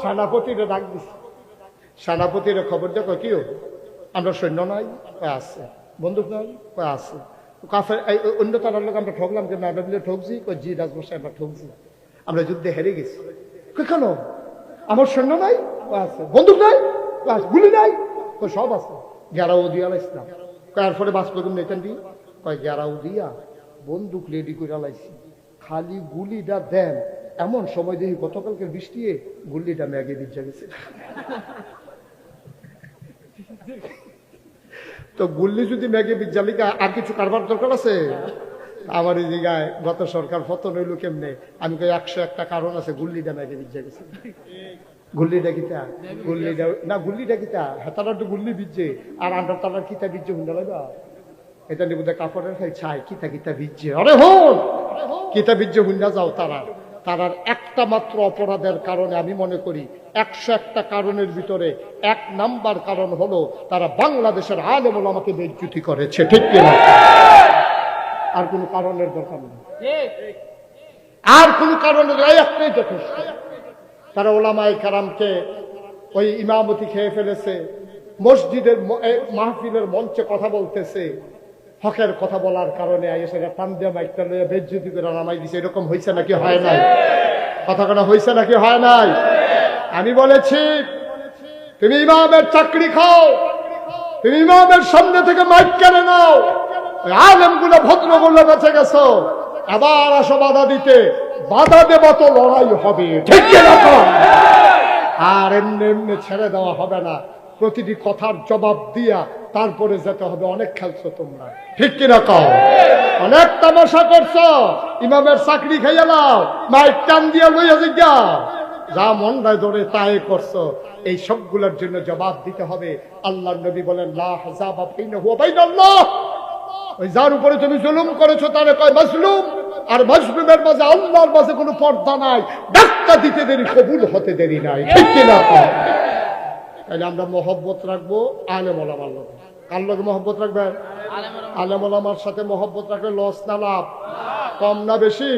সেনাপতিরে ডাক দিছে। সেনাপতিরে খবর দেখো কি হলো? আমরা সৈন্য নাই আছে। বন্দুক নাই আছে। অন্য লোক আমরা ঠকলাম ঠকছি জি, রাজমশাই, আমরা ঠকছি। আমরা যুদ্ধে হেরে গেছি। কেন? আমার সৈন্য নাই আছে। বন্দুক নাই গুলি নাই কই সব আছে। গেরাও দিয়া ইসলাম কয় এরপরে বাস করুন নেতেন দি কয় গেরাও দিয়া বন্দুক রেডি করে লাইছি। খালি গুলিটা দেন এমন সময় দেখি গতকালকে বৃষ্টি গুলিটা ম্যাগে দিচ্ছে গেছে। তো গুল্লি যদি ম্যাগে বিজ্জালিকা আর কিছু কারবার দরকার আছে? আমার এই জায়গায় গত সরকার পতন হইল কেমনে? আমি কই একশো একটা কারণ আছে, গুল্লিটা ম্যাগে বিজ্জা গেছে। গুল্লিটা কিতা? গুল্লিটা না, গুল্লিটা কিতা? হেতারা তো গুল্লি বিজছে আর আন্ডার তালার কিতা বিজছে হুন্ডা লাগা এটা নিয়ে বোধহয় কাপড়ের খাই ছাই, কিতা কিতা বিজছে অরে হন! কিতা বিজছে হুন্ডা যাও তারা। তারার একটা মাত্র অপরাধের কারণে আমি মনে করি একশো একটা কারণের ভিতরে এক নাম্বার কারণ হলো তারা বাংলাদেশের আলেমুল আমাকে বেজ্জুতি করেছে, ঠিক কিনা আর কোনো কারণের দরকার নেই। আর কোন কারণের একটাই যথেষ্ট। তারা ওলামাই কারামকে ওই ইমামতি খেয়ে ফেলেছে, মসজিদের মাহফিলের মঞ্চে কথা বলতেছে হকের কথা বলার কারণে এরকম হয়েছে নাকি হয় নাই? কথা কেন হয়েছে নাকি হয় নাই? আমি বলেছি, তুমি ইমামের চাকরি খাও, তুমি ইমামের সামনে থেকে মাইক কেড়ে নাও আলেমগুলো ভদ্রগুলো বেঁচে গেছো, আবার আসো বাধা দিতে, বাধা দেব তো লড়াই হবে। ঠিক আর এমনি এমনি ছেড়ে দেওয়া হবে না। প্রতিটি কথার জবাব দিয়া তারপরে যেতে হবে। অনেক খেলছো তোমরা। ঠিক কিনা কও? অনেক তামাশা করছ। ইমামের চাকরি খাইয়া নাও, মাইক টান দিয়া লইয়া জিজ্ঞা যা মন রায় ধরে তাই করছ। এই সবগুলোর জন্য জবাব দিতে হবে। আল্লাহ নবী বলেন ওই যার উপরে তুমি জুলুম করেছ, তারে কয় মাসলুম আর মাসলুমের মাঝে আল্লাহর মাঝে কোনো পর্দা নাই। ডাক্তার দিতে দেরি, কবুল হতে দেরি নাই। ঠিক কিনা? তাহলে আমরা মহব্বত রাখব আলেম ওলামার লোক কার লোক মহব্বত রাখবেন? আলেম ওলামার সাথে মহব্বত রাখলে লস না লাভ? কম না বেশি?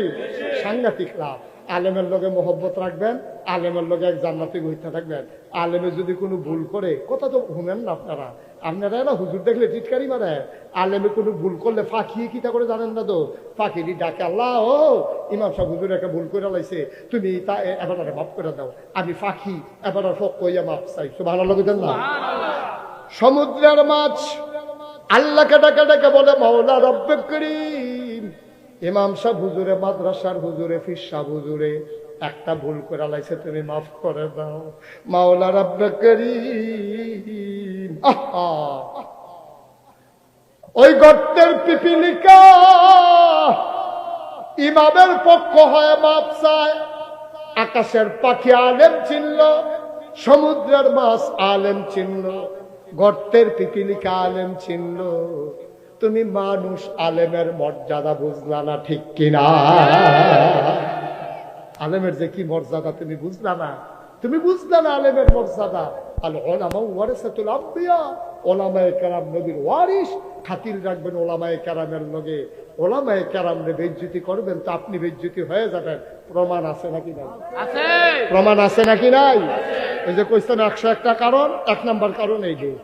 সাংঘাতিক লাভ। আলেমের লগে মহব্বত রাখবেন আলেমের লগে এক জান্নাতি হইতে থাকবেন। আলেমে যদি কোনো ভুল করে কথা তো শুনেন না আপনারা। আপনারা না হুজুর দেখলে টিটকারি মারে। আলেমে কোনো ভুল করলে ফাঁকি কিতা করে জানেন না তো? ফাঁকিরি ডাকে, আল্লাহ, ও ইমাম সাহেব, হুজুর একটা ভুল করে লাইছে। তুমি তা এবার মাফ করে দাও। আমি ফাঁকি এবার আর ফক কইয়া মাপ চাই। তো ভালো লাগে না? সমুদ্রের মাছ আল্লাহকে ডাকে ডাকে বলে, মাওলা রব্বে করিম। ইমাম সাহেব হুজুরে, মাদ্রাসার হুজুরে, ফির সাহেব হুজুরে, একটা ভুল করে লাইছে, তুমি মাফ করে দাও। মাওলা রব্বে করিম। আহা ওই গর্তের পিপিলিকা ইমামের পক্ষ হয়ে মাপ চায়। আকাশের পাখি আলেম চিনল সমুদ্রের মাছ আলেম চিনল গর্তের পিপিলিকা আলেম চিনল তুমি মানুষ আলেমের মর্যাদা বুঝলা না ঠিক কিনা? আলেমের যে কি মর্যাদা তুমি বুঝলা না? তুমি বুঝলা না আলেমের মর্যাদা? আল ওলামা ওয়ারিসাতুল আম্বিয়া ওলামায়ে কেরাম নবীর ওয়ারিস খাতির রাখবেন ওলামায়ে কেরামের লগে। ওলামায়ে কেরাম বেজ্জুতি করবেন তো আপনি বেজ্জুতি হয়ে যাবেন। প্রমাণ আছে নাকি নাই? প্রমাণ আছে নাকি নাই? এই যে কইছেন একশো একটা কারণ এক নাম্বার কারণ এই যে।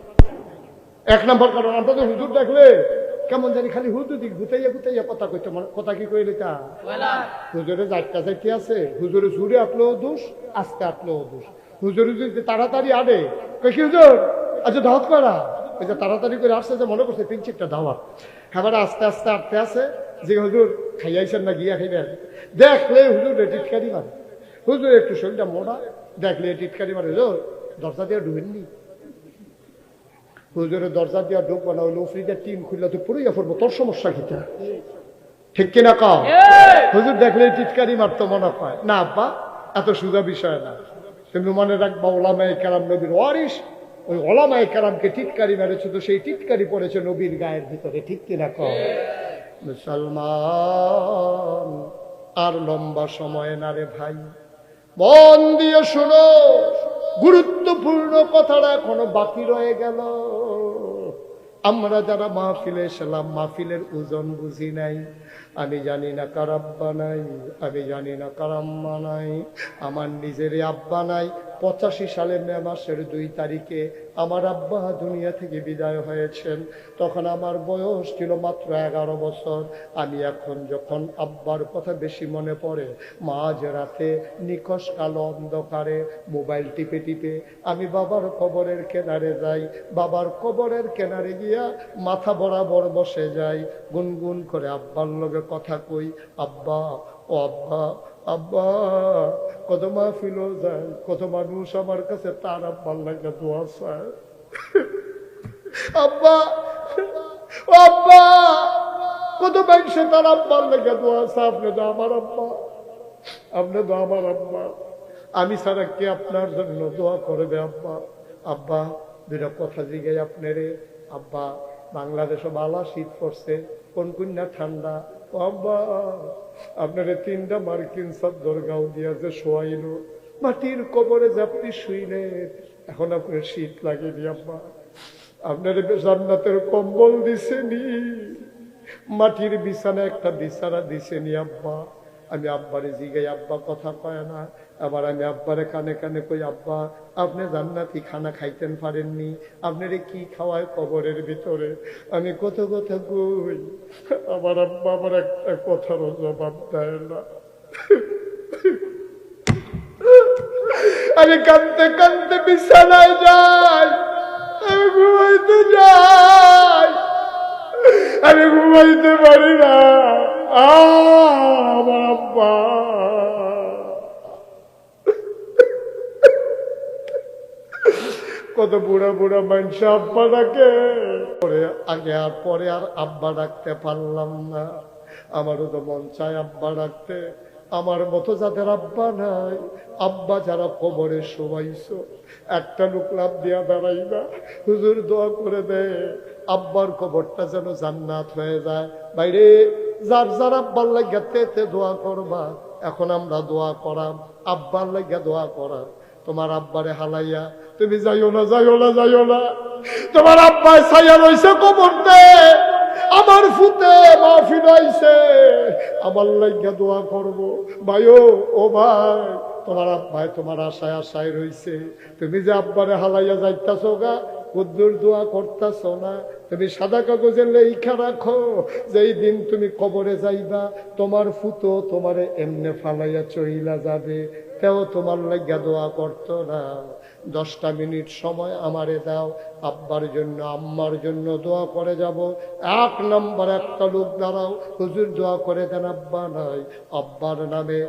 এক নাম্বার কারণ তো হুজুর দেখলে কেমন জানি খালি হুজুর দিক গুতাইয়া গুতাইয়া কথা কইতে মনে- কথা কি কইলে তা? হুজুরে যাইটা যাইতে আছে। হুজুরে জুড়ে আটলেও দোষ আস্তে আটলেও দোষ। হুজুরে যদি তাড়াতাড়ি আনে। কই কি হুজুর? আচ্ছা দাওয়াত করা। ওই যে তাড়াতাড়ি করে আসছে যে মনে করছে তিন চারটা দাওয়াত। খাবার আস্তে আস্তে আটতে আছে। যে হুজুর খাইয়াইছেন না গিয়া খাইবেন। দেখলে হুজুর টিটকারি মারে। হুজুর একটু শরীরটা মোড়া দেখলে টিটকারি মারে। হুজুর দরজা দিয়ে ঢুকেননি? হুজুরের দরজা দিয়া ঢুকবো না ওই লফরিদের টিন খুললে তো পুরোই পড়ব তোর সমস্যা কিটা ঠিক কিনা কম হুজুর দেখলে চিৎকারি মারতো মনে হয়। না আব্বা এত সোজা বিষয় না। তুমি মনে রাখবা ওলামাই কালাম নবীর ওয়ারিস ওই ওলামাই কালামকে টিটকারি মেরেছে তো সেই টিটকারি পড়েছে নবীর গায়ের ভিতরে, ঠিক কিনা কম মুসলমান, আর লম্বা সময় না রে ভাই। মন দিয়ে শোনো, গুরুত্বপূর্ণ কথাটা এখনও বাকি রয়ে গেল। আমরা যারা মাহফিলে এসলাম, মাহফিলের ওজন বুঝি নাই। আমি জানি না কার আব্বা নাই, আমি জানি না কার আম্মা নাই, আমার নিজেরই আব্বা নাই। পঁচাশি সালে মে মাসের দুই তারিখে আমার আব্বা দুনিয়া থেকে বিদায় হয়েছেন। তখন আমার বয়স ছিল মাত্র এগারো বছর। আমি এখন যখন আব্বার কথা বেশি মনে পড়ে, মাঝ রাতে নিকশ কালো অন্ধকারে মোবাইল টিপে টিপে আমি বাবার কবরের কেনারে যাই। বাবার কবরের কেনারে গিয়া মাথা বরাবর বসে যাই। গুনগুন করে আব্বার লগে কথা কই, আব্বা, ও আব্বা আব্বা, কত যায়, কত মানুষ আমার কাছে তার আব্বার লাগে দোয়া আব্বা আব্বা, কত তার আব্বার লাগে দোয়া আপনি তো আমার আব্বা, আপনি তো আমার আব্বা। আমি ছাড়া কে আপনার জন্য দোয়া করবে আব্বা? আব্বা দুটা কথা জিগে আপনারে। আব্বা, বাংলাদেশে বালা শীত পড়ছে, কোন কন্যা ঠান্ডা? আপনারে তিনটা মার্কিন সাদ্দর গাও দিয়া যে শোয়াইল। মাটির কবরে যে আপনি শুইলেন এখন আপনার শীত লাগেনি আব্বা। আপনার জান্নাতের কম্বল দিছেনি, মাটির বিছানা একটা বিছানা দিছেনি আব্বা। আমি আব্বারে জিগাই, আব্বা কথা কয় না। আবার আমি আব্বারে কানে কানে কই, আব্বা, আপনি জান্নাতি খানা খাইতেন পারেননি। আপনারে কি খাওয়ায় কবরের ভিতরে? আমি কত কথা কই, আমার আব্বা আমার একটা কথারও জবাব দেয় না। আমি কানতে কানতে বিছানায় যাই, আমি ঘুমাইতে যাই। আমি ঘুমাইতে পারি না। আব্বা কত বুড়া বুড়া মানুষ আব্বা ডাকে। পরে আগে আর পরে আর আব্বা ডাকতে পারলাম না। আমারও তো মন চায় আব্বা ডাকতে। আমার মতো যাদের আব্বা নাই, আব্বা যারা কবরে শোয়াইছো একটা লোক লাভ দিয়া দাঁড়াইবা। হুজুর দোয়া করে দে। আব্বার কবরটা যেন জান্নাত হয়ে যায়। বাইরে, যার যার আব্বার লাগিয়া তেতে দোয়া করবা, এখন আমরা দোয়া করাম, আব্বার লাগিয়া দোয়া করাম। তোমার আব্বারে হালাইয়া, তুমি যাইও না যাইও না যাইও না। তোমার আব্বাই ছাইয়া রইছে কবরতে, আমার ফুতে মাহফিল আইছে। আমার লাগিয়া দোয়া করব। ভাইও, ও ভাই, তোমার আব্বাই তোমার আশায় আশায় রইছে। তুমি যে আব্বারে হালাইয়া যাইতাছো গা কুদ্দুর দোয়া করতাছ না? তুমি সাদা কাগজে লেখা রাখো। যেই দিন তুমি কবরে যাইবা, তোমার ফুতো তোমারে এমনে ফালাইয়া চইলা যাবে। তেও তোমার লাগিয়া দোয়া করতো না। দশটা মিনিট সময় আমারে দাও, আব্বার জন্য, আম্মার জন্য দোয়া করে যাব। এক নম্বর একটা লোক দাঁড়াও, হুজুর দোয়া করে দেন, আব্বা নাই, আব্বার নামে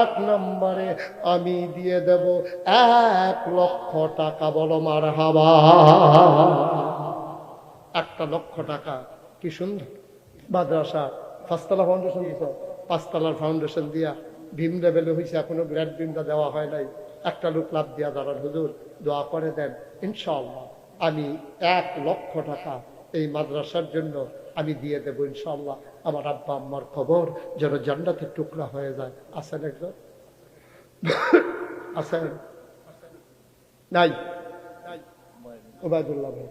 এক নম্বরে আমি দিয়ে দেব, এক লক্ষ টাকা বলো মার হাবা একটা লক্ষ টাকা, কি সুন্দর। মাদ্রাসা, পাঁচতলা ফাউন্ডেশন দিত পাঁচতলার ফাউন্ডেশন দিয়া ভীম লেভেলে হয়েছে এখনও গ্র্যাড ভীমটা দেওয়া হয় নাই। একটা লোক লাভ দিয়া দাঁড়ান, হুজুর, দোয়া করে দেন ইনশাল্লাহ আমি এক লক্ষ টাকা এই মাদ্রাসার জন্য আমি দিয়ে দেবো ইনশাল্লাহ আমার আব্বা আম্মার খবর যেন জান্নাতের টুকরা হয়ে যায়। আছেন একজন? আছেন? নাই? ওবায়দুল্লাহ ভাই।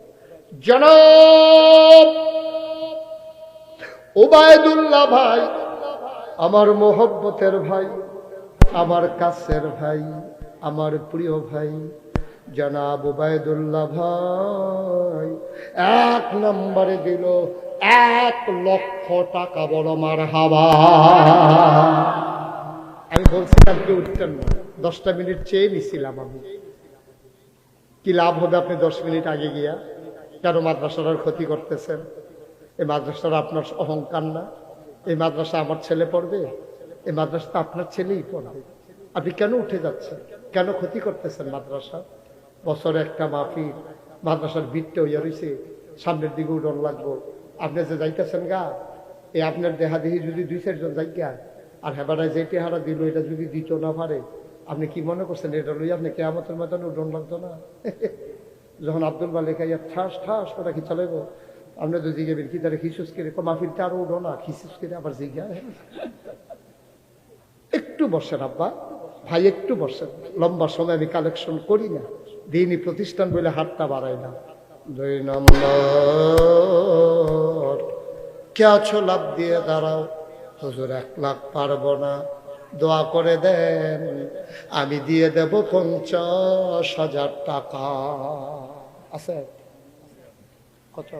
জনাব! ওবায়দুল্লাহ ভাই আমার মোহব্বতের ভাই, আমার কাছের ভাই, আমার প্রিয় ভাই, জনাব ওবায়দুল্লাহ ভাই, এক নম্বরে দিল এক লক্ষ টাকা বড় মার হাবা আমি বলছিলাম কি উঠতেন না? দশটা মিনিট চেয়ে নিছিলাম আমি। কি লাভ হবে আপনি দশ মিনিট আগে গিয়া? কেন মাদ্রাসার ক্ষতি করতেছেন? এই মাদ্রাসার আপনার অহংকার না? এই মাদ্রাসা আমার ছেলে পড়বে? এই মাদ্রাসা আপনার ছেলেই পড়বে। আপনি কেন উঠে যাচ্ছেন? কেন ক্ষতি করতেছেন মাদ্রাসা? বছরে একটা মাফি মাদ্রাসার ভিড়টা হইয়া রয়েছে সামনের দিকে উঠন লাগবো। আপনি যে যাইতেছেন গা এই আপনার দেহাদেহি যদি দুই চারজন যাইগা, আর হেবারায় যে হারা দিল, এটা যদি দিত না পারে, আপনি কি মনে করছেন এটা লই আপনি কেয়ামতের মতন উঠন লাগতো না? যখন আব্দুল মালিক ইয়া ঠাস ঠাস করে কি চালাইব আপনি তো জিগেবেন কি তারা খিসুস করে মাহফিলটা আরও উঠো না খিসুস করে আবার জিজ্ঞা একটু বসেন আব্বা ভাই একটু বসেন লম্বা সময় আমি কালেকশন করি না দিনই প্রতিষ্ঠান বলে হাতটা বাড়াই না দুই নম্বর কে আছো লাভ দিয়ে দাঁড়াও হুজুর এক লাখ পারব না দোয়া করে দেন আমি দিয়ে দেব পঞ্চাশ হাজার টাকা আছে কত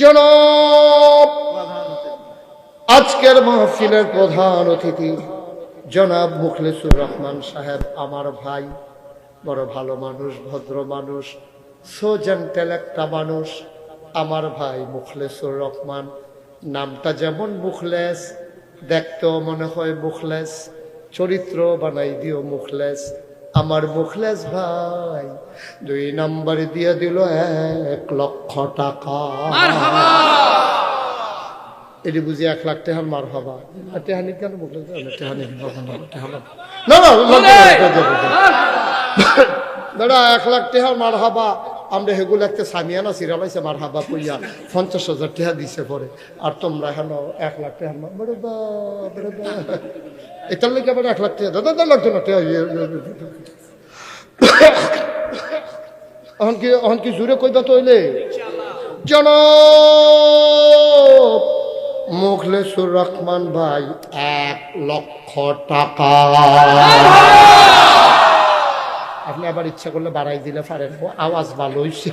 জনাব, আজকের মাহফিলের প্রধান অতিথি জনাব মুখলেসুর রহমান সাহেব, আমার ভাই, বড় ভালো মানুষ, ভদ্র মানুষ সোজেন্টেল একটা মানুষ, আমার ভাই মুখলেসুর রহমান। নামটা যেমন মুখলেস, দেখতেও মনে হয় মুখলেস চরিত্র বানাই দিও মুখলেস। আমার মুখলেস ভাই দুই নম্বর দিয়ে দিল এক লক্ষ টাকা এটি বুঝি এক লাখ টেহান মার হবা আর টেহানি কেন মুখলেস টেহানি না না দাদা এক লাখ টেহান মার হাবা আমরা হেগুলো একটা সামিয়ানা সিরালাইছে মার হাবা কইয়া পঞ্চাশ হাজার টাকা দিছে পরে। আর তোমরা এখন এক লাখ মার বড় বা এটার আবার এক লাখ টাকা। দাদা লাগতো না টাকা কি, এখন কি জুড়ে কইবা তৈলে জনাব মুখলেসুর রহমান ভাই, এক লক্ষ টাকা। আপনি আবার ইচ্ছা করলে বাড়াই দিলে পারেন। ও আওয়াজ ভালো হইছে।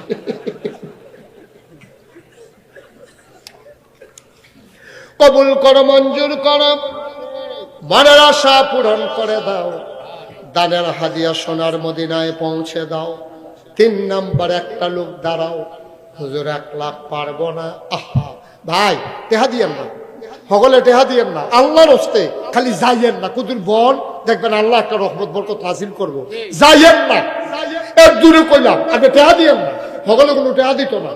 কবুল করো, মঞ্জুর করো। মনের আশা পূরণ করে দাও। দানের হাদিয়া সোনার মদিনায় পৌঁছে দাও। তিন নাম্বার একটা লোক দাঁড়াও। হুজুর এক লাখ পারব না। আহা, ভাই টেহা দিয়েন না। সকলে টেহা দিয়েন না আল্লাহর হস্তে খালি যাইয়েন না। কুদুর বন দেখবেন আল্লাহ একটা রহমত বরকত হাসিল করব। যাইয়েন না। এক দূরে কইলাম আগে টেহা দিয়েন না। সকলে কোনো টেহা দিত না।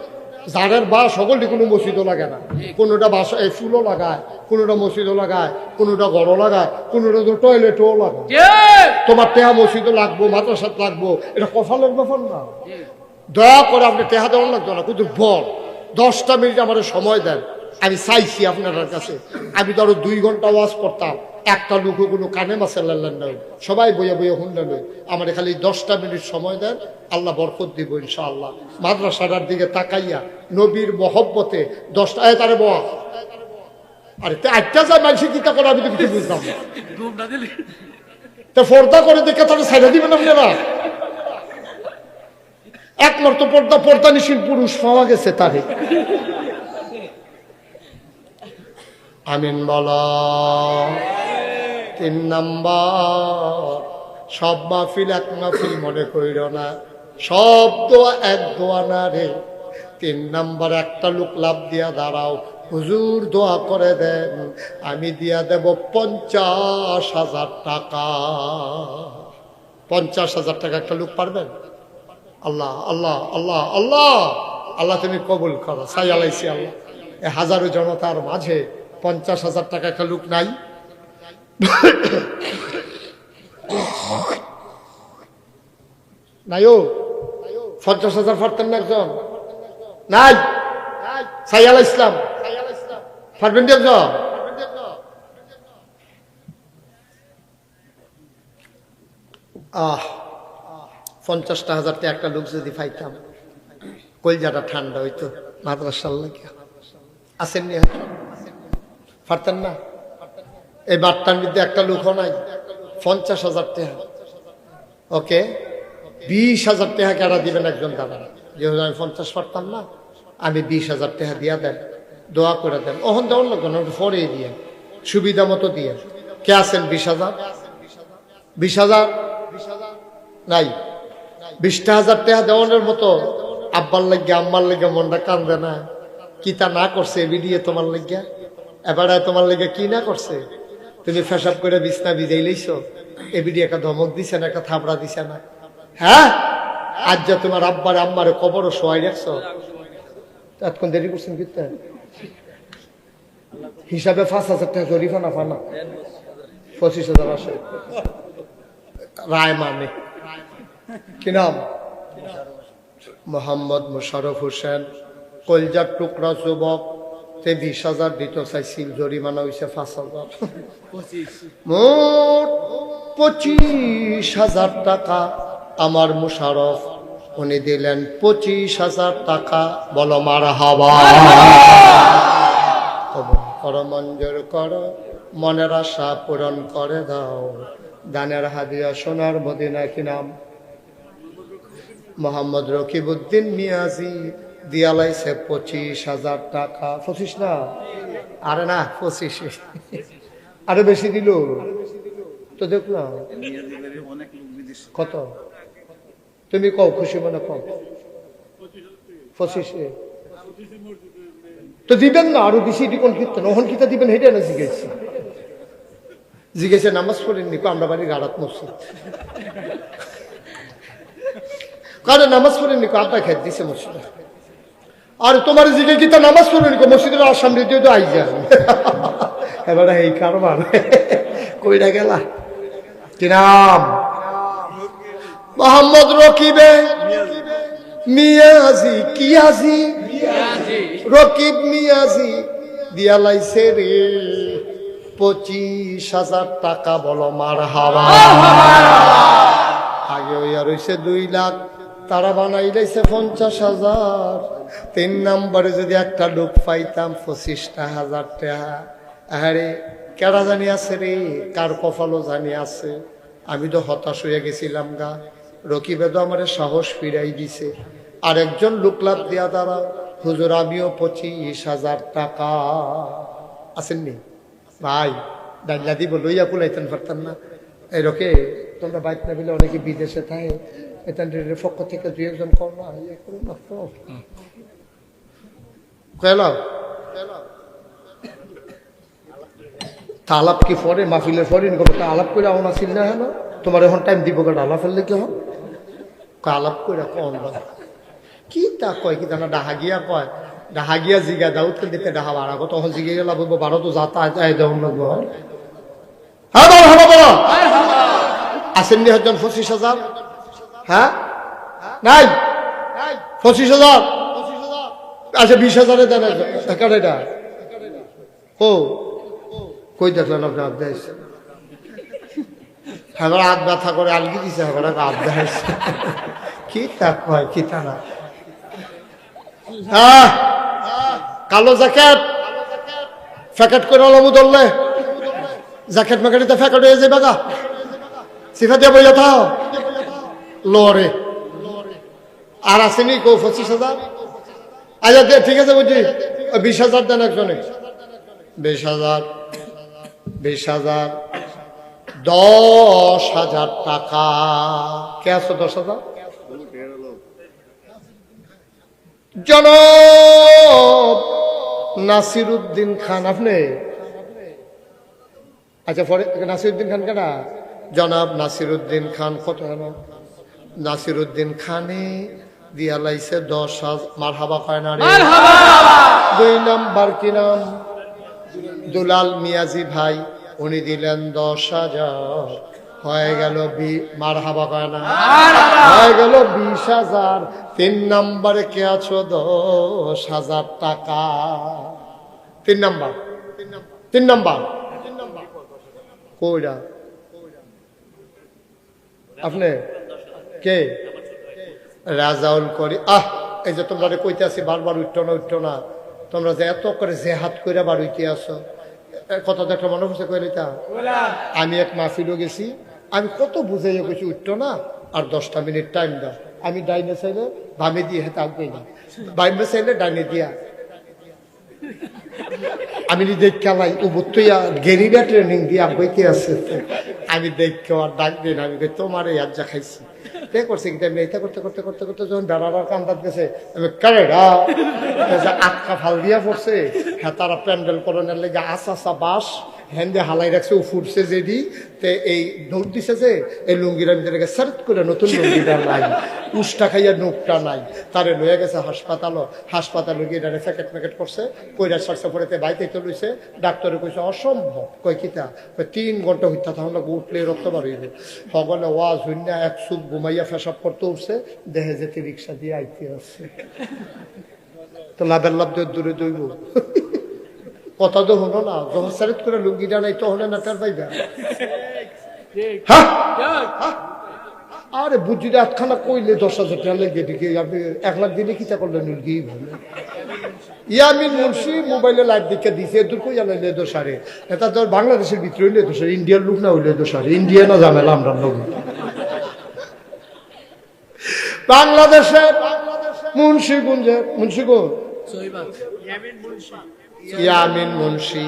জারের বা সকলটি কোনো মসজিদও লাগে না। কোনোটা বাস এই ফুলও লাগায় কোনোটা মসজিদও লাগায় কোনোটা ঘরও লাগায় কোনোটা তো টয়লেটও লাগায় তোমার টেহা মসজিদও লাগবো মাদ্রাসাত লাগবো এটা কফালের ব্যাপার না। দয়া করে আপনি টেহা দেওয়ার লাগতো না কিন্তু বল। দশটা মিনিট আমার সময় দেন। আমি চাইছি আপনার কাছে। আমি তো আরও দুই ঘণ্টা ওয়াজ করতাম। একটা লোকও কোনো কানে মাসে লাল্লেন নয় সবাই বইয়ে বইয়ে হুন্ডা নয় আমার খালি দশটা মিনিট সময় দেন আল্লাহ বরকত দিব ইনশাআল্লাহ। মাদ্রাসাটার দিকে তাকাইয়া নবীর মহব্বতে দশটা এ তারে বয়া আরে তে আটটা যায় মানুষের করে আমি তো কিছু বুঝলাম তা ফর্দা করে দেখে তাহলে সাইডা দিবেন আপনারা। একমাত্র পর্দা পর্দা নিশীল পুরুষ পাওয়া গেছে তারে। আমিন বল। তিন নাম্বার, সব মাহফিল এক মাহফিল মনে করিল না, সব দোয়া এক দোয়া না রে। তিন নাম্বার, একটা লোক লাভ দিয়া দাঁড়াও, হুজুর দোয়া করে দেন, আমি দিয়া দেব পঞ্চাশ হাজার টাকা। পঞ্চাশ হাজার টাকা একটা লোক পারবেন? আল্লাহ আল্লাহ আল্লাহ আল্লাহ! আল্লাহ তুমি কবুল করো সাই আলাইছি আল্লাহ। এ হাজারো জনতার মাঝে পঞ্চাশ হাজার টাকা একটা লোক নাই। নাই ও? পঞ্চাশ হাজার পারতেন না একজন? নাই? সাই আলা ইসলাম কি একজন? আহ, পঞ্চাশটা হাজার টাকা একটা লোক যদি পাইতাম, কলজাটা ঠান্ডা হইতো, মাদ্রাসার লাগিয়া। আসেন নি পারতেন না? এই বার্তার মধ্যে একটা লোকও নাই। পঞ্চাশ হাজার টাকা। ওকে? বিশ হাজার টাকা কেনা দিবেন একজন দাদা যেহেতু আমি পঞ্চাশ পারতাম না, আমি বিশ হাজার টাকা দিয়া দেন। দোয়া করে দেন। ওখান দেওয়ার লোক পরে দিয়ে। সুবিধা মতো দিয়ে। কে আছেন বিশ হাজার? বিশ হাজার? নাই। বিশটা হাজার টাকা দেওয়ানোর মতো আব্বার লাগিয়া আম্মার লেগে মনটা কান্দে না। কি তা না করছে বিডিয়ে তোমার লাগিয়া এবারে তোমার লেগে কি না করছে? তুমি ফেসাব করে বিছনা ভিজাই এ বিডি একটা ধমক দিছে না, একটা থাবড়া দিছে না। হ্যাঁ? আজ যা তোমার আব্বার আম্মারে কবরও শোয়াই রাখছ। এতক্ষণ দেরি করছেন কিন্তু হিসাবে পাঁচ হাজার টাকা জরিফা না ফানা পঁচিশ হাজার আসে। রায় মানে। কি নাম? মোহাম্মদ মুশারফ হোসেন, কলজার টুকরা যুবক। তে বিশ হাজার দিত চাইছিল জরিমানা হয়েছে পাঁচ হাজার। মোট পঁচিশ হাজার টাকা আমার মুশারফ উনি দিলেন পঁচিশ হাজার টাকা। বলো মার হাবা কর মঞ্জুর কর মনের আশা পূরণ করে দাও। দানের হাদিয়া সোনার মদিনা কি নাম? মোহাম্মদ রকিবউদ্দিন মিয়াজি। দিয়ালাইছে পঁচিশ হাজার টাকা। পঁচিশ না? আরে না, পঁচিশ। আরও বেশি দিল? তো দেখলাম কত? তুমি কও, খুশি মনে কও। পঁচিশে। তো দিবেন না, আরও বেশি কোন কীর্তন। ওহন কিতা দিবেন হেঁটে না জিজ্ঞেস। জিজ্ঞেসে নামাজ পড়েননি আমরা বাড়ি গাড়াত মসজিদ। কারণ নামাজ পড়েননি আব্বা খেত দিছে মসজিদে। আর তোমার জিজ্ঞেস কিতা নামাজ পড়েনি কো মসজিদের আসাম দিয়ে তো আই যান এবার এই কারবার। কইরা গেলা? কি নাম? মোহাম্মদ রকিবে। মিয়াজি কি আজি রকিব মিয়াজি। দিয়া লাইছে রে। পঁচিশ হাজার টাকা বলো, মার হাওয়া আগে ওই আর হইছে দুই লাখ। তারা বানাই লাইছে পঞ্চাশ হাজার। তিন নম্বরে যদি একটা লোক পাইতাম পঁচিশটা হাজার টাকা আরে কেডা জানি আছে রে? কার কপালও জানি আছে। আমি তো হতাশ হয়ে গেছিলাম গা। রকিবে আমার সাহস ফিরাই দিছে। আর একজন লোকলাভ দিয়া তারা হুজুর, আমিও পঁচিশ হাজার টাকা। আসেননি ভাই, ডাইলা দিব, লইয়া কুলাইতেন পারতাম না। এই রকে, তোমরা বাইক না বিলে অনেকে বিদেশে থাকে। এতান পক্ষ থেকে দুই একজন কর না ইয়ে করো না তো তা আলাপ কি পরে মাহফিলের পরে তা আলাপ করে আমার আসিল না হ্যাঁ তোমার এখন টাইম দিব কেন আলাপ ফেললে কি হন কয় আলাপ করে কন কি তা কয় কি জানা? ডাহা গিয়া কয়, ডাহা গিয়া জিগা দাউদ কে দিতে ডাহা বাড়া কত? তখন জিগে গেলা বলব বারো তো যাতা হ্যাঁ বলো হ্যাঁ পঁচিশ হাজার? হ্যাঁ? নাই? পঁচিশ হাজার? আচ্ছা বিশ হাজারে দেন এটা। ও, কই দেখলেন আপনি আবদা এসে এবার হাত ব্যথা করে, আলগি দিছে আবদা এসে কি কয় কি তা না কালো জ্যাকেট। প্যাকেট করে আলমু ধরলে। জ্যাকেট ম্যাকেটিতে প্যাকেট হয়ে যাবে গা। সিফা দিয়ে বইয়া থাও। লোরে। আর আসেনি কো, পঁচিশ হাজার? আচ্ছা ঠিক আছে বুঝছি বিশ হাজার দেন একজনে বিশ হাজার বিশ হাজার, দশ হাজার টাকা। কে আছো দশ হাজার? জনব নাসির উদ্দিন খান, আপনি? আচ্ছা পরে নাসির উদ্দিন খান কেনা জনাব নাসির উদ্দিন খান, কত নাসির উদ্দিন খানে দিয়া লাইছে দশ হাজার মার হাবা কয় না রে? দুই নাম্বার কি নাম? দুলাল মিয়াজি ভাই উনি দিলেন দশ হাজার। হয়ে গেল বি মার হাবা কয় না? হয়ে গেল বিশ হাজার। তিন নম্বরে কে আছো? দশ হাজার টাকা। তিন নাম্বার? তিন নাম্বার? কইরা। আপনি? কে? রাজাউল করি আহ এই যে তোমরা কইতে আছি বারবার উঠতো না উঠতো না। তোমরা যে এত করে যে হাত করে বার উঠতে আসো। কথা দেখো মনে হচ্ছে কই তা আমি এক মাহফিলও গেছি। আমি কত বুঝাইয়া গেছি উঠতো না আর দশটা মিনিট টাইম দাও। আমি ডাইনে চাইলে বামে দিয়ে হেতে আগে না বাইমে চাইলে ডাইনে দিয়া। আমি দেখ খেলাই তুই গেরিরা ট্রেনিং দিয়ে আব্বাইতে আছে। আমি দেখ আর ডাক দিন, আমি তোমার এই আজ্জা খাইছি। তে করছে কিন্তু আমি এটা করতে করতে করতে করতে যখন বেড়াবার কান্দাত গেছে আমি কারেডা আটকা ফাল দিয়া পড়ছে। হ্যাঁ তারা প্যান্ডেল করণের লেগে আসা আসা বাস হ্যান্ডে হালাই রাখছে ও ফুটছে যেদি তে এই দৌড় দিছে যে এই লুঙ্গির ভিতরে গেছে সার্ট করে নতুন লুঙ্গিটা নাই উষ্টা খাইয়া নোকটা নাই। তারে লয়ে গেছে হাসপাতালও। হাসপাতাল গিয়ে এটারে প্যাকেট প্যাকেট করছে কইরা সারছে পরেতে বাইতে তো লইছে। ডাক্তারে কইছে অসম্ভব। কই কিতা তিন ঘণ্টা হইতা তাহলে উঠলে রক্ত বার হইবে। সকলে ওয়াজ হইনা এক সুপ ঘুমাইয়া ফেসাব করতে উঠছে দেহে যেতে রিক্সা দিয়ে আইতে আসছে তো লাভের লাভ দূরে দইব। কথা তো হলো না যখন সারেত করে লুঙ্গিটা নাই তখন না তার পাইবা। হ্যাঁ আরে বুঝিটা আটখানা কইলে দশ হাজার টাকা লেগে দিকে আপনি এক লাখ দিলে কিতা করলেন ইয়ামিন মুন্সি মোবাইলে লাইভ দেখে দিছে দূর কই জানে লেদো সারে এটা তো বাংলাদেশের ভিতরে লেদো সারে ইন্ডিয়ার লোক না হইলে লেদো সারে ইন্ডিয়া না ঝামেলা আমরা লোক। বাংলাদেশে মুন্সিগঞ্জে মুন্সিগঞ্জ। ইয়ামিন মুন্সি।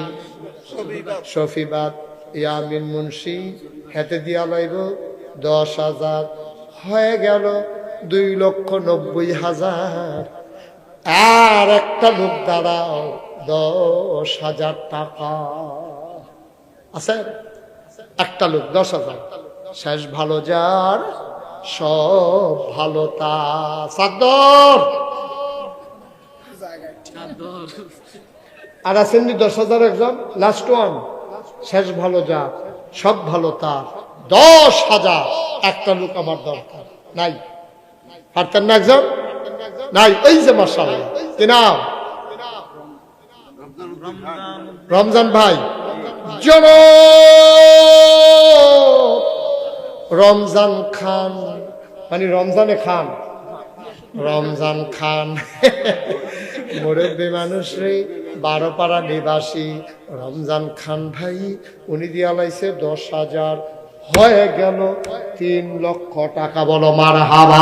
শফিবাদ ইয়ামিন মুন্সি। হেতে দিয়া লাইব, দশ হাজার। হয়ে গেল দুই লক্ষ নব্বই হাজার। আর একটা লোক দাঁড়াও, দশ হাজার টাকা। আছে? একটা লোক, দশ হাজার। শেষ ভালো যার, সব ভালো তা সাদ্দর। আর আছেন দশ হাজার একজন? লাস্ট ওয়ান শেষ ভালো যা, সব ভালো তার। দশ হাজার, একটা লোক আমার দরকার। নাই। পারতেন না একজন? নাই। এই যে মার্শাল কি নাম? রমজান ভাই। জন রমজান খান। মানে রমজানে খান। রমজান খান। মুরব্বী মানুষ রে বারো পাড়া নিবাসী রমজান খান ভাই উনি দিয়া লাইছে দশ হাজার। হয়ে গেল তিন লক্ষ টাকা। বলো মার হাবা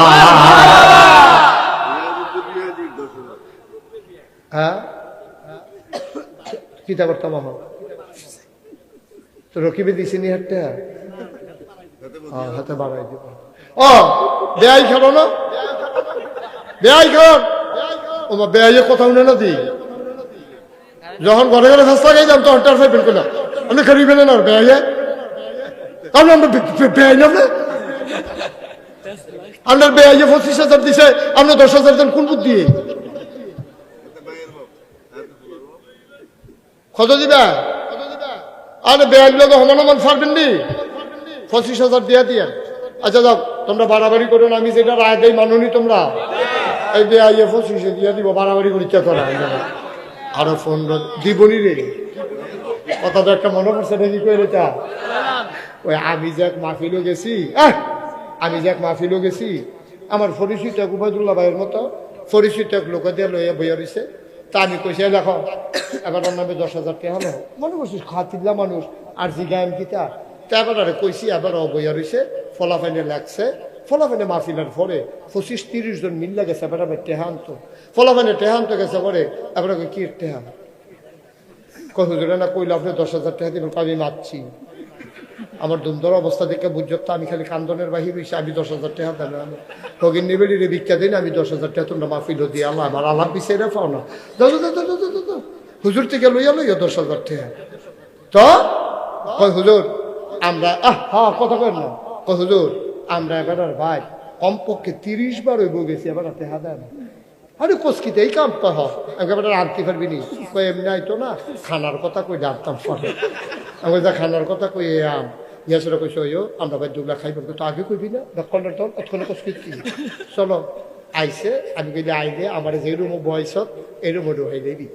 হ্যাঁ কিতা করতাম তো রকিবে দিছি নি হ্যাঁ, হাতে বাড়াই দিব। ও বেয়াই খেলো না? কথা যখন ঘরে ঘরে ফেসলা গাই যাম, তখন টার ফাইবেন করলাম আপনি খারিবেন না বেয়াইয়ে? তাহলে আমরা না আপনার পঁচিশ হাজার দিছে আপনার দশ হাজার কোন বুদ্ধি? কত দিবা? আরে বেয়াই লোক সমান সমান ফারবেন নি। পঁচিশ হাজার দিয়া দিয়া। আচ্ছা যাও, তোমরা বাড়াবাড়ি করো না, আমি যেটা রায় দেই মানুনি তোমরা? এই বেয়াইয়ে পঁচিশে দিয়া দিব, বাড়াবাড়ি করে ইচ্ছা করা আরও ফোন দিবনি রে। কথা তো একটা মনে পড়ছে নাকি কই রেটা ওই আমি যে এক মাহফিলও গেছি আমি যে এক মাহফিলও গেছি, আমার পরিচিত এক উবায়দুল্লাহ ভাইয়ের মতো পরিচিত এক লোক দিয়ে লইয়া বইয়া রয়েছে তা আমি কইছি, "এই দেখো, এবার নামে দশ হাজার টাকা হলো। মনে করছিস, খাতিল্লা মানুষ, আর জিগায়ম কিতা তা? এবার আরে কইছি, এবার ও বইয়া রয়েছে ফলাফাইনে লাগছে ফলাফাইনে মাহফিলের পরে পঁচিশ তিরিশ জন মিল্লা গেছে এবার আবার টেহান্ত ফলাফাইনে টেহান্ত গেছে পরে কই, কি টেহা কই হুজুরে না কইলে আপনি দশ হাজার টাকা দিবেন? আমি মারছি। আমার দুন্দর অবস্থা দেখে বুঝছ তো আমি খালি কান্দনের বাহির হয়েছি আমি দশ হাজার টাকা আমি ভগিন নিবেলি রে ভিক্ষা দিন আমি দশ হাজার টাকা তোমরা মাফিল দিয়ে আল্লাহ আমার আল্লাহ পিছিয়ে পাও না। দাও, দাও, দাও। হুজুর থেকে লইয়া লইয়া দশ হাজার টাকা তো? হুজুর আমরা আহ হ্যাঁ কথা কই না। হুজুর আমরা এবার আর ভাই, কমপক্ষে তিরিশ বার হইব গেছি, এবার দেয় না। আরে কোসকিতে এই কাম তো হয়। একেবারে আনতে পারবি নি। কই এমনি আইতো না, খানার কথা কই ডাকতাম পরে। আমি যা খানার কথা কই, এ আম। ইয়াসরা কইছো ইয়ো আমরা ভাই দুগলা খাইব তো আগে কইবি না দক্ষণের তো এতক্ষণে কোসকিতি চলো, আইছে, আমি কইলে আইলে আমার যে রুমো বয়সত এই রুমো ঢুকাই দেবি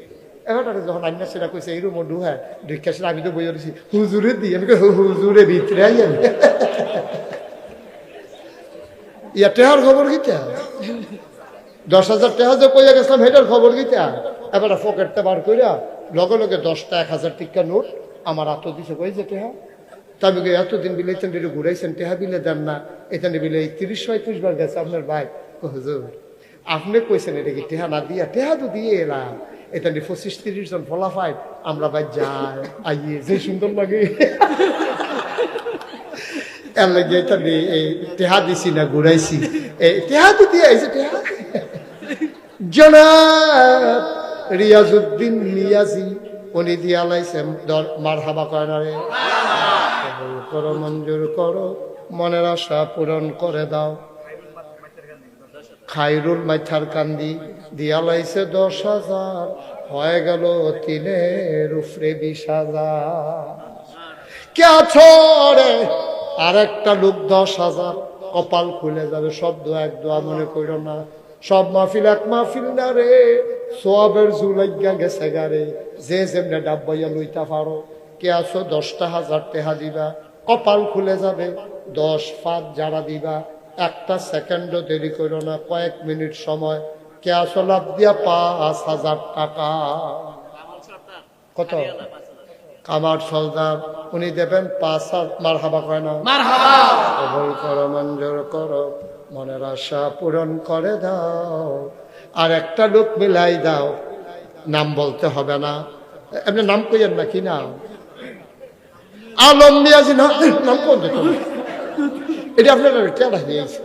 এবারে যখন আন্না সেটা কইছে, এই রুমো ঢুকায় ঢুকা সেটা আমি তো বইয়া দিছি। হুজুরে দি, আমি হুজুরে ভিতরে আই ইয়া টেহার খবর কিতা দশ হাজার টাকা যে কইয়া গেছিলাম হেটার খবর গিতা এবার পকেটটা বার কইরা লগে লগে দশটা এক হাজার টিকা নোট আমার আত দিছে কই যে টেহা? তা আমি কই, এতদিন বিলে এখান থেকে ঘুরাইছেন টেহা বিলে দেন না। এখানে বিলে তিরিশ পঁয়ত্রিশ বার গেছে আপনার ভাই। হুজুর আপনি কইছেন এটা কি টেহা না দিয়া? টেহা তো দিয়ে এলাম। এখানে পঁচিশ তিরিশ জন ফলাফাই আমরা ভাই যাই আইয়ে যে সুন্দর লাগে। এর লাগে এটা এই টেহা দিছি না ঘুরাইছি এই টেহা তো দিয়ে আইছে টেহা জনাব রিয়াজউদ্দিন নিয়াজি উনি দিয়া লাইছেন দর মার হাবা কয় না রে করো মঞ্জুর করো মনের আশা পূরণ করে দাও খাইরুল মাইথার কান্দি দিয়া লাইছে দশ হাজার হয়ে গেল তিনের উপরে বিশ হাজার কে আছো আর একটা লোক দশ হাজার কপাল খুলে যাবে, সব দোয়া, এক দোয়া মনে করো না। সব মাহফিল এক মাহফিল না রে, সোয়াবের জুলাইগা গেছে গারে যে যেমনে ডাব্বাইয়া লইতা পারো, কে আছো দশটা হাজার টেহা দিবা। কপাল খুলে যাবে, দশ ফাঁদ যারা দিবা। একটা সেকেন্ডও দেরি করো না, কয়েক মিনিট সময়। ক্যাশ লাভ দিয়া পাঁচ হাজার টাকা। কত? কামার সর্দার উনি দেবেন পাঁচ মার হাবা কয় না কবল করো মঞ্জুর করো মনের আশা পূরণ করে দাও। আর একটা লোক মিলাই দাও নাম বলতে হবে না। এমনি নাম কইয়েন না কি নাম? আলম মিয়াজি না নাম কোন? এটা আপনারা কেডা দিয়েছে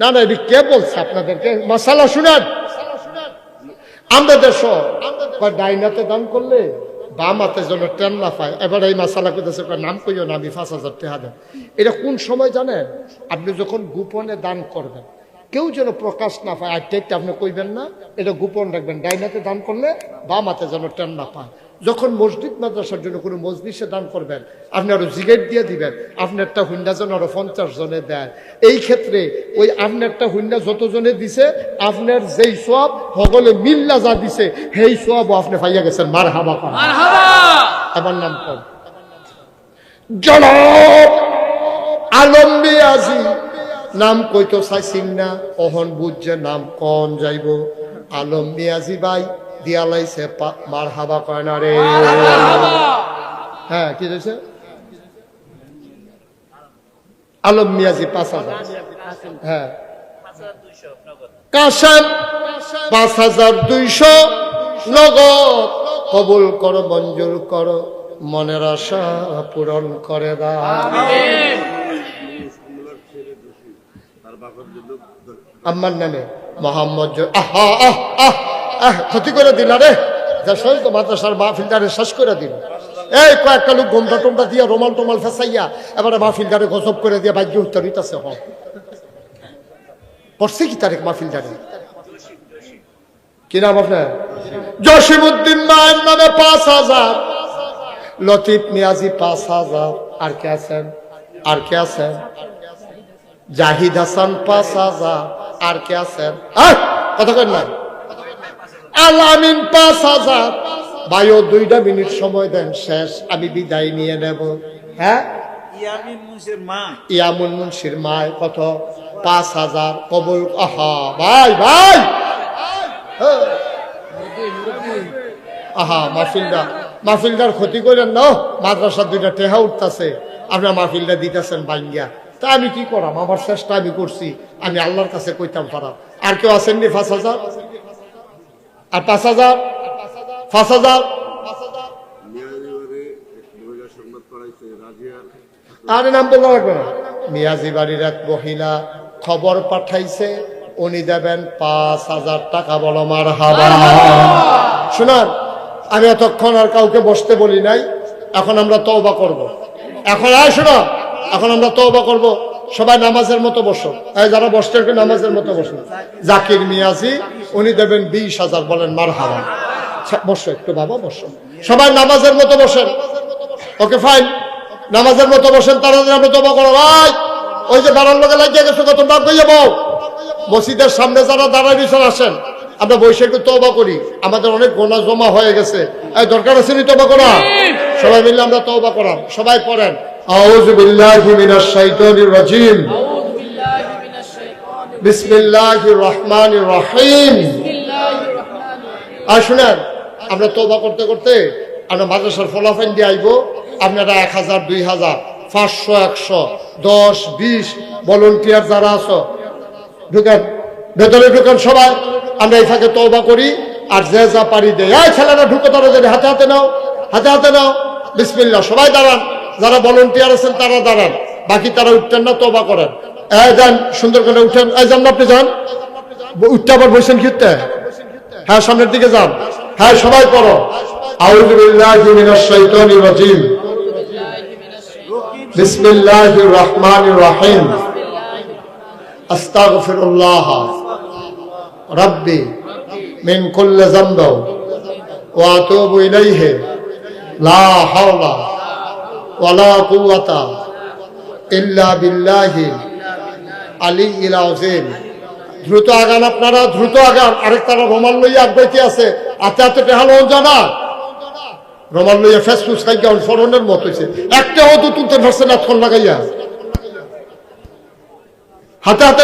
না না এটি কে বলছে আপনাদেরকে? মশালা শুনেন। আমরা দেশ ডাইনাতে দান করলে? বাম হাতে যেন ট্রেন না পায়। এবার এই মাসালা করতেছে নাম কইও না, আমি পাঁচ হাজার টাকা এটা কোন সময় জানেন? আপনি যখন গোপনে দান করবেন, কেউ যেন প্রকাশ না পায়। আর টেকটা আপনি কইবেন না, এটা গোপন রাখবেন। ডাইনাতে দান করলে বাম হাতে যেন ট্রেন না পায়। যখন মসজিদ মাদ্রাসার জন্য কোনো মজলিসে দান করবেন আপনি আরও জিগেট দিয়ে দিবেন আপনারটা হুন্ডা যেন আরও পঞ্চাশ জনে দেন। এই ক্ষেত্রে ওই আপনারটা হুন্ডা যত জনে দিছে আপনার যেই সব সকলে মিল্লা যা দিছে সেই সব আপনি পাইয়া গেছেন। মার হাবা আমার নাম কম। জনাব আলম্বি আজি নাম কইতো চাইছিং না অহন বুঝছে নাম কন যাইব। আলম মিয়াজি ভাই পা- মার হাবা কয় না রে। হ্যাঁ কি আলম মিয়াজি পাঁচ হাজার। হ্যাঁ। পাঁচ হাজার দুইশো নগদ। কবুল করো মঞ্জুর করো মনের আশা পূরণ করে দাও আমার নামে মোহাম্মদ আহা, আহ, আহ, আহ, ক্ষতি করে দিল রে। যা শেষ মাদ্রাসার মাহফিলদারে শেষ করে দিল। এই কয়েকটা লোক গোমটা টোমটা দিয়া রোমাল টোমাল ফেসাইয়া এবারে মাহফিলদারে গজব করে দিয়া ভাগ্য উত্তরিত আছে হ। পড়ছে কি তারেক মাহফিলদারে কি নাম আপনার? জসিমুদ্দিন মায়ের নামে পাঁচ হাজার। লতিফ মিয়াজি পাঁচ হাজার। আর কে আছেন? আর কে আছেন? জাহিদ হাসান পাঁচ হাজার। আর কে আছেন? কথা কেন না। আলামিন পাঁচ হাজার। ভাইও দুইটা মিনিট সময় দেন শেষ। আমি বিদায় নিয়ে নেব। হ্যাঁ? ইয়ামিন মুন্সির মায় কত? পাঁচ হাজার। কবুল। আহা ভাই ভাই। আহা মাহফিলদার ক্ষতি করেন না। মাদ্রাসার দুইটা টেহা উঠতেছে। আপনার মাহফিলটা দিতেছেন তা আমি কি করাম? আমার চেষ্টা আমি করছি। আমি আল্লাহর কাছে কইতাম পারাম আর কেউ আসেননি পাঁচ হাজার? আর পাঁচ হাজার পাঁচ হাজার। আরে নাম বলতে লাগবে না। মিয়াজি বাড়ির এক মহিলা খবর পাঠাইছে উনি দেবেন পাঁচ হাজার টাকা বলো মার হাবা। শোনান আমি এতক্ষণ আর কাউকে বসতে বলি নাই এখন আমরা তওবা করব। এখন আয় শোনো এখন আমরা তওবা করব। সবাই নামাজের মতো বসো। যারা বসতে নামাজের মতো বসো। জাকির মিয়াজি উনি দেবেন বিশ হাজার বলেন মার হাবা বসো একটু বাবা বসো। সবাই নামাজের মতো বসেন। Okay fine. নামাজের মতো বসেন তাড়াতাড়ি আমরা করো ভাই ওই যে বাড়ার লোকে লাগিয়ে গেছো কত ডাক হয়ে বউ। মসজিদের সামনে যারা দাঁড়ায় বিছান আসেন। আমরা বৈশাখে তবা করি। আমাদের অনেক গোনা জমা হয়ে গেছে। দরকার আছে নি তবা করা? সবাই মিলে আমরা তবা করাম সবাই পড়েন। বিল্লাহি মিনাশ শাইতানির রাজিম। বিসমিল্লাহির রহমানির রহিম। আর শুনেন আমরা তোবা করতে করতে আমরা মাদ্রাসার ফলাফাইন দিয়ে আইব। আপনারা এক হাজার দুই হাজার পাঁচশো একশো দশ বিশ ভলন্টিয়ার যারা আছো ঢুকেন ভেতরে ঢুকেন সবাই। আমরা এই ফাঁকে করি। আর যে যা পারি দেয়। ছেলেরা ঢুকে তারা যদি হাতে হাতে নাও হাতে হাতে নাও। বিসমিল্লা সবাই দাঁড়ান। যারা ভলন্টিয়ার আছেন, তারা দাঁড়ান। বাকি তারা উঠতেন না, তওবা করেন। যান, সুন্দর করে উঠেন। যান, আপনি যান। উঠতে আবার বসেন খেতে হ্যাঁ সামনের দিকে যান। হ্যাঁ সবাই পড়ো। আউযু বিল্লাহি মিনাশ শাইতানির রাজিম। বিসমিল্লাহির রহমানির রহিম। আস্তাগফিরুল্লাহ। রাব্বি, মিন কুল্লি যামব। ওয়া আতুবু ইলাইহি। লা হাওলা। ওয়ালা আযীম। দ্রুত আগান আপনারা, দ্রুত আগান। আরেক তারা রোমান লইয়া আগাইতে আছে। আতে আতে টেহালো জানা। রমাল লইয়া ফেস ফুস খাই কেমন মত হয়েছে একটা হতো তুলতে পারছে না লাগাইয়া। হাতে হাতে